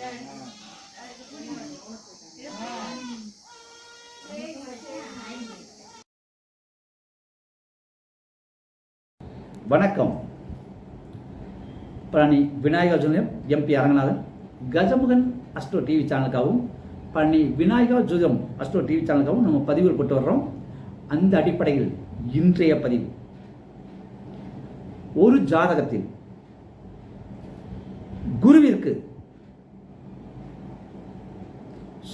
வணக்கம். பழனி விநாயகா ஜோதிடம் M P Aranganathan. Gajamugan Astro TV சேனலுக்காகவும் Palani Vinayaka ஜோதிடம் அஸ்ட்ரோ டிவி சேனலுக்காகவும் நம்ம பதிவுகள் போட்டு வர்றோம். அந்த அடிப்படையில் இன்றைய பதிவு. ஒரு ஜாதகத்தில் குருவிற்கு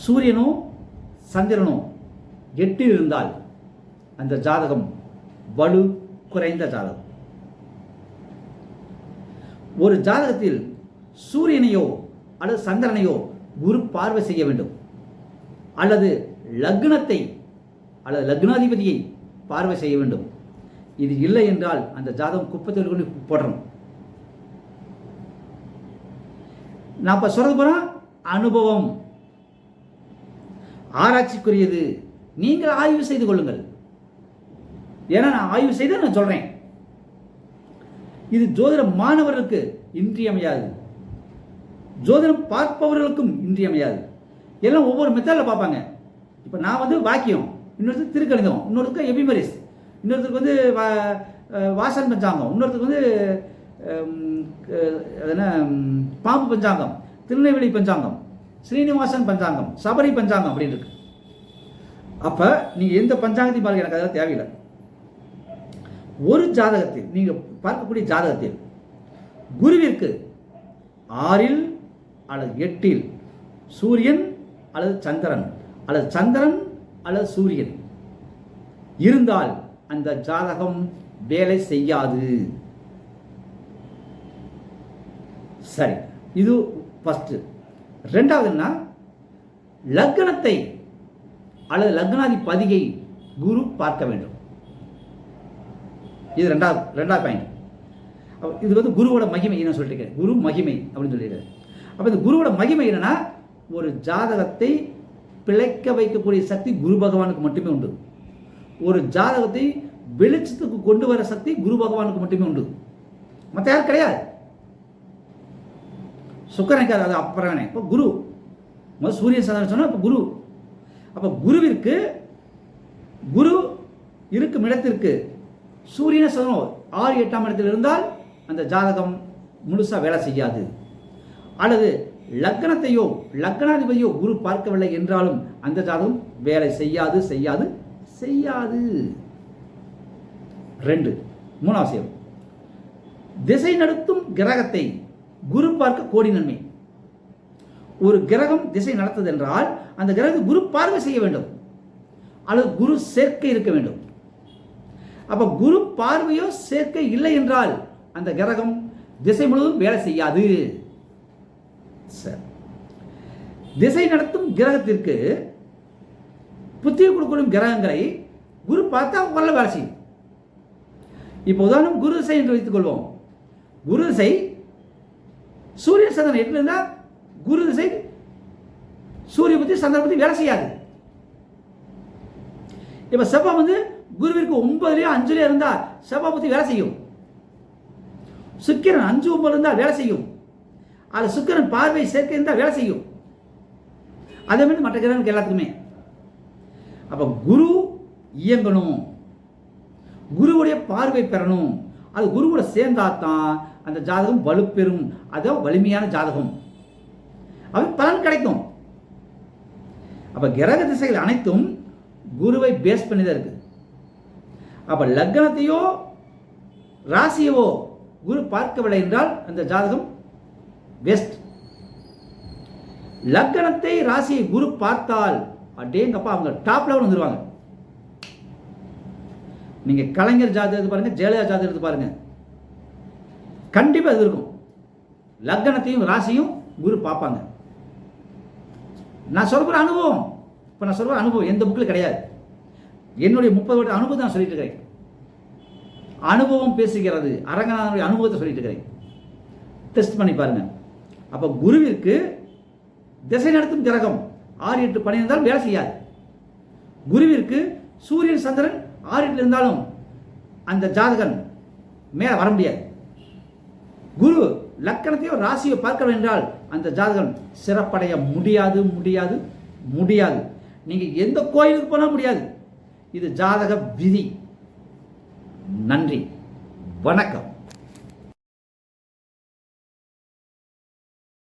சூரியனோ சந்திரனோ எட்டில் இருந்தால் அந்த ஜாதகம் வலு குறைந்த ஜாதகம். ஒரு ஜாதகத்தில் சூரியனையோ அல்லது சந்திரனையோ குரு பார்வை செய்ய வேண்டும். அல்லது லக்னத்தை அல்லது லக்னாதிபதியை பார்வை செய்ய வேண்டும். இது இல்லை என்றால் அந்த ஜாதகம் குப்பத்தில் கொண்டு போடுறோம் நான் இப்போ சொல்றது போனால் அனுபவம். ஆராய்ச்சிக்குரியது. நீங்கள் ஆய்வு செய்து கொள்ளுங்கள். ஏன்னா நான் ஆய்வு செய்து நான் சொல்கிறேன் இது ஜோதிட மாணவர்களுக்கு இன்றியமையாது. ஜோதிடம் பார்ப்பவர்களுக்கும் இன்றியமையாது. எல்லாம் ஒவ்வொரு மெத்தடில் பார்ப்பாங்க. இப்போ நான் வந்து வாக்கியம் இன்னொருத்தர் திருக்கணிதம் இன்னொருத்தருக்கு எபிமரிஸ் இன்னொருத்தருக்கு வந்து வா- வாசன் பஞ்சாங்கம் இன்னொருத்தருக்கு வந்து அது என்ன பாம்பு பஞ்சாங்கம் திருநெல்வேலி பஞ்சாங்கம். ஸ்ரீனிவாசன் பஞ்சாங்கம் சபரி பஞ்சாங்கம் அப்படின்னு இருக்கு. அப்போ நீங்கள் எந்த பஞ்சாங்கத்தையும் பாருங்க எனக்கு அதெல்லாம் தேவையில்லை. ஒரு ஜாதகத்தில் நீங்கள் பார்க்கக்கூடிய ஜாதகத்தில் குருவிற்கு ஆறில் அல்லது எட்டில் சூரியன் அல்லது சந்திரன் அல்லது சந்திரன் அல்லது சூரியன் இருந்தால் அந்த ஜாதகம் வேலை செய்யாது. சரி இது ஃபஸ்ட்டு ரெண்டாவதுன்னா லக்னத்தை அல்லது லக்னாதிபதியை குரு பார்க்க வேண்டும். இது ரெண்டாவது ரெண்டாவது பாயிண்ட் இது வந்து குருவோட மகிமை நான் சொல்லிட்டு குரு மகிமை அப்படின்னு சொல்லியிருக்கேன் அப்போ இந்த குருவோட மகிமை என்னன்னா ஒரு ஜாதகத்தை பிழைக்க வைக்கக்கூடிய சக்தி குரு பகவானுக்கு மட்டுமே உண்டு. ஒரு ஜாதகத்தை வெளிச்சத்துக்கு கொண்டு வர சக்தி குரு பகவானுக்கு மட்டுமே உண்டு. மற்ற யாரும் கிடையாது. சுக்கரனுக்கு அது அப்புறம் இப்போ குரு. முதல் சூரிய சாதனை சொன்னால் இப்போ குரு. அப்போ குருவிற்கு குரு இருக்கும் இடத்திற்கு சூரியன சதனம் ஆறு எட்டாம் இடத்தில் இருந்தால் அந்த ஜாதகம் முழுசாக வேலை செய்யாது. அல்லது லக்னத்தையோ லக்னாதிபதியோ குரு பார்க்கவில்லை என்றாலும் அந்த ஜாதகம் வேலை செய்யாது செய்யாது செய்யாது. ரெண்டு. மூணாவது விஷயம். திசை நடத்தும் கிரகத்தை குரு பார்க்க கோடி நன்மை. ஒரு கிரகம் திசை நடத்தது என்றால் அந்த கிரகம் குரு பார்வை செய்ய வேண்டும். அல்லது குரு சேர்க்கை இருக்க வேண்டும். அப்ப குரு பார்வையோ சேர்க்கை இல்லை என்றால் அந்த கிரகம் திசை முழுவதும் வேலை செய்யாது. சரி திசை நடத்தும் கிரகத்திற்கு புத்தியை கொடுக்கணும் கிரகங்களை குரு பார்த்தா கொள்ள வேலை செய்யும். இப்போ உதாரணம் குரு திசை என்று வைத்துக் கொள்வோம் குரு திசை சூரிய சந்திரன் எட்டு இருந்தால் குரு திசை சூரிய பற்றி சந்திரன் பற்றி வேலை செய்யாது. இப்போ செவ்வாய் வந்து குருவிற்கு ஒன்பதுலயோ அஞ்சுலையோ இருந்தால் செவ்வாய் பற்றி வேலை செய்யும். சுக்கிரன் அஞ்சு ஒன்பது இருந்தால் வேலை செய்யும். அது சுக்கிரன் பார்வை சேர்க்கை இருந்தால் வேலை செய்யும். அதே மாதிரி மற்ற கிரகங்களுக்கு எல்லாத்துக்குமே. அப்போ குரு இயங்கணும். குருவுடைய பார்வை பெறணும். அது குருவோட சேர்ந்தாதான் அந்த ஜாதகம் வலுப்பெறும். அதான் வலிமையான ஜாதகம். அவன் பலன் கிடைக்கும். அப்ப கிரக திசைகள் அனைத்தும் குருவை பேஸ் பண்ணி தான் இருக்கு. அப்ப லக்னத்தையோ ராசியவோ குரு பார்க்கவில்லை என்றால் அந்த ஜாதகம் பெஸ்ட் லக்னத்தை ராசியை குரு பார்த்தால் அடேங்கப்பா அவங்க டாப் லெவல் வந்துருவாங்க. நீங்க கலைஞர் ஜாதி எடுத்து பாருங்க ஜெயலலிதா ஜாதி எடுத்து பாருங்க. கண்டிப்பா இது இருக்கும். லக்னத்தையும் ராசியும் குரு பார்ப்பாங்க. நான் சொல்கிற அனுபவம் இப்போ நான் சொல்ற அனுபவம் எந்த புக்கில் கிடையாது. என்னுடைய முப்பது வருட அனுபவத்தை நான் சொல்லிட்டு இருக்கிறேன். அனுபவம் பேசுகிறது அரங்கநாதனுடைய அனுபவத்தை சொல்லிட்டு இருக்கிறேன். டெஸ்ட் பண்ணி பாருங்க. அப்போ குருவிற்கு திசை நடத்தும் கிரகம் ஆறு எட்டு பன்னிருந்தால் வேலை செய்யாது. குருவிற்கு சூரியன் சந்திரன் ஆறு இருந்தாலும் அந்த ஜாதகன் மேலே வர முடியாது. குரு லக்கணத்தையோ ராசியோ பார்க்க என்றால் அந்த ஜாதகம் சிறப்படைய முடியாது முடியாது முடியாது. நீங்கள் எந்த கோயிலுக்கு போனால் முடியாது. இது ஜாதக விதி. நன்றி. வணக்கம்.